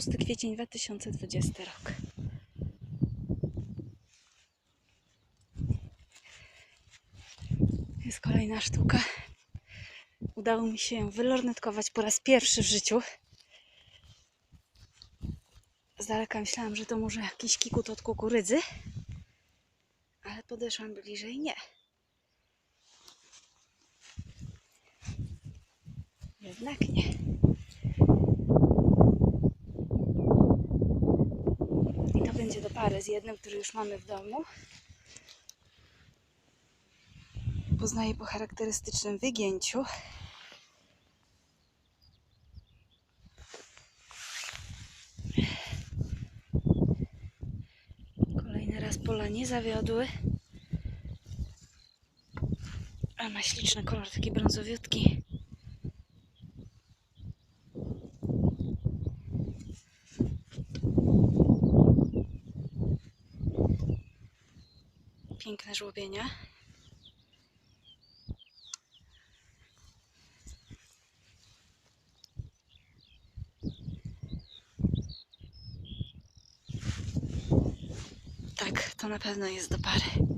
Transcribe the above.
6 kwiecień 2020 rok. Jest kolejna sztuka. Udało mi się ją wylornetkować po raz pierwszy w życiu. Z daleka myślałam, że to może jakiś kikut od kukurydzy, ale podeszłam bliżej, nie. Jednak nie. I to będzie do pary z jednym, który już mamy w domu. Poznaję po charakterystycznym wygięciu. Kolejny raz pola nie zawiodły. A ma śliczny kolor, taki brązowiutki. Piękne żłobienia. Tak, to na pewno jest do pary.